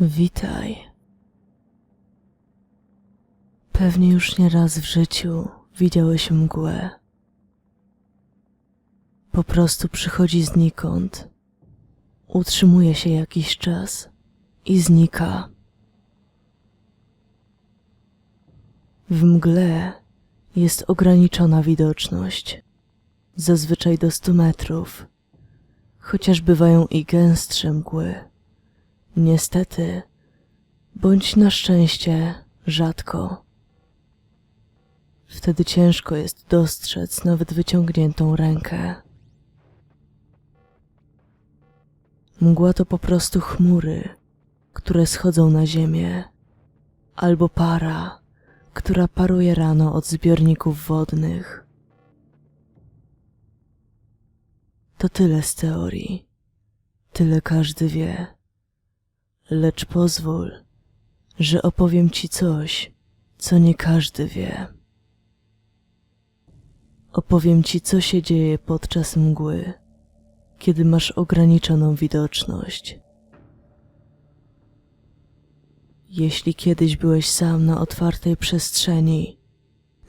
Witaj. Pewnie już nie raz w życiu widziałeś mgłę. Po prostu przychodzi znikąd, utrzymuje się jakiś czas i znika. W mgle jest ograniczona widoczność, zazwyczaj do 100 metrów, chociaż bywają i gęstsze mgły. Niestety, bądź na szczęście, rzadko. Wtedy ciężko jest dostrzec nawet wyciągniętą rękę. Mgła to po prostu chmury, które schodzą na ziemię, albo para, która paruje rano od zbiorników wodnych. To tyle z teorii, tyle każdy wie. Lecz pozwól, że opowiem ci coś, co nie każdy wie. Opowiem ci, co się dzieje podczas mgły, kiedy masz ograniczoną widoczność. Jeśli kiedyś byłeś sam na otwartej przestrzeni,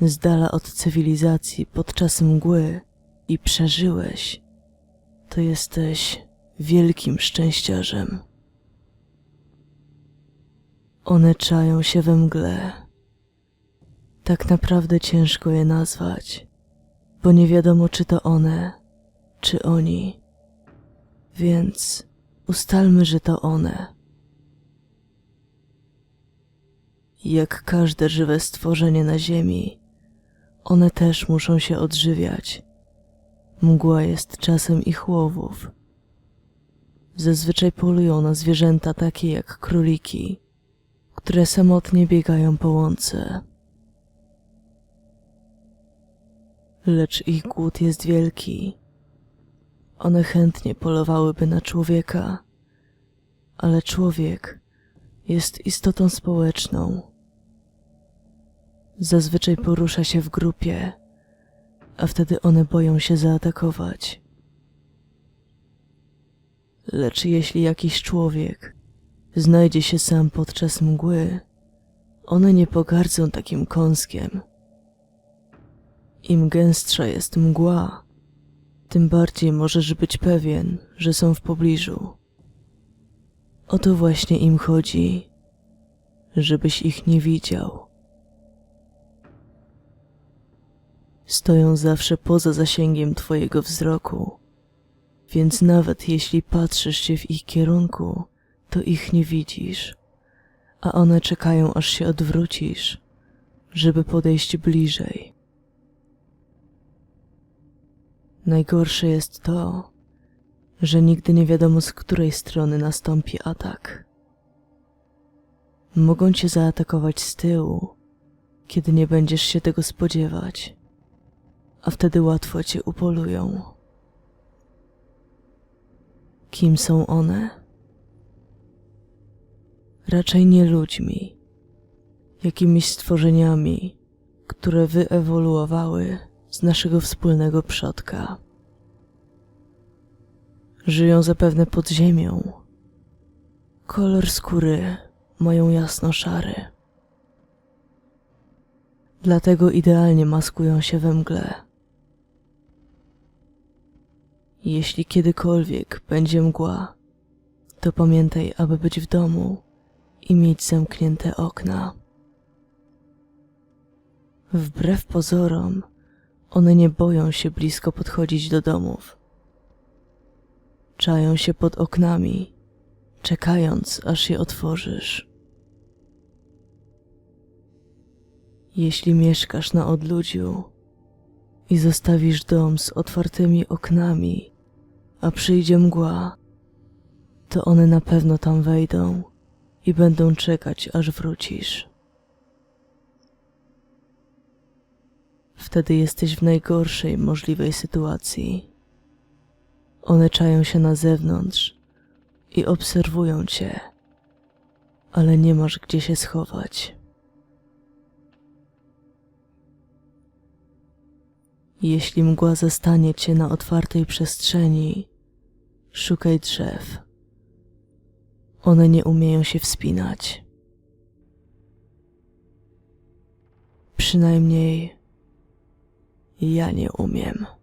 z dala od cywilizacji podczas mgły i przeżyłeś, to jesteś wielkim szczęściarzem. One czają się we mgle. Tak naprawdę ciężko je nazwać, bo nie wiadomo, czy to one, czy oni. Więc ustalmy, że to one. Jak każde żywe stworzenie na Ziemi, one też muszą się odżywiać. Mgła jest czasem ich łowów. Zazwyczaj polują na zwierzęta takie jak króliki, które samotnie biegają po łące. Lecz ich głód jest wielki. One chętnie polowałyby na człowieka, ale człowiek jest istotą społeczną. Zazwyczaj porusza się w grupie, a wtedy one boją się zaatakować. Lecz jeśli jakiś człowiek znajdzie się sam podczas mgły, one nie pogardzą takim kąskiem. Im gęstsza jest mgła, tym bardziej możesz być pewien, że są w pobliżu. O to właśnie im chodzi, żebyś ich nie widział. Stoją zawsze poza zasięgiem Twojego wzroku, więc nawet jeśli patrzysz się w ich kierunku, to ich nie widzisz, a one czekają, aż się odwrócisz, żeby podejść bliżej. Najgorsze jest to, że nigdy nie wiadomo z której strony nastąpi atak. Mogą cię zaatakować z tyłu, kiedy nie będziesz się tego spodziewać, a wtedy łatwo cię upolują. Kim są one? Raczej nie ludźmi, jakimiś stworzeniami, które wyewoluowały z naszego wspólnego przodka. Żyją zapewne pod ziemią. Kolor skóry mają jasno-szary. Dlatego idealnie maskują się we mgle. Jeśli kiedykolwiek będzie mgła, to pamiętaj, aby być w domu i mieć zamknięte okna. Wbrew pozorom, one nie boją się blisko podchodzić do domów. Czają się pod oknami, czekając, aż je otworzysz. Jeśli mieszkasz na odludziu i zostawisz dom z otwartymi oknami, a przyjdzie mgła, to one na pewno tam wejdą i będą czekać, aż wrócisz. Wtedy jesteś w najgorszej możliwej sytuacji. One czają się na zewnątrz i obserwują cię, ale nie masz gdzie się schować. Jeśli mgła zastanie cię na otwartej przestrzeni, szukaj drzew. One nie umieją się wspinać. Przynajmniej ja nie umiem.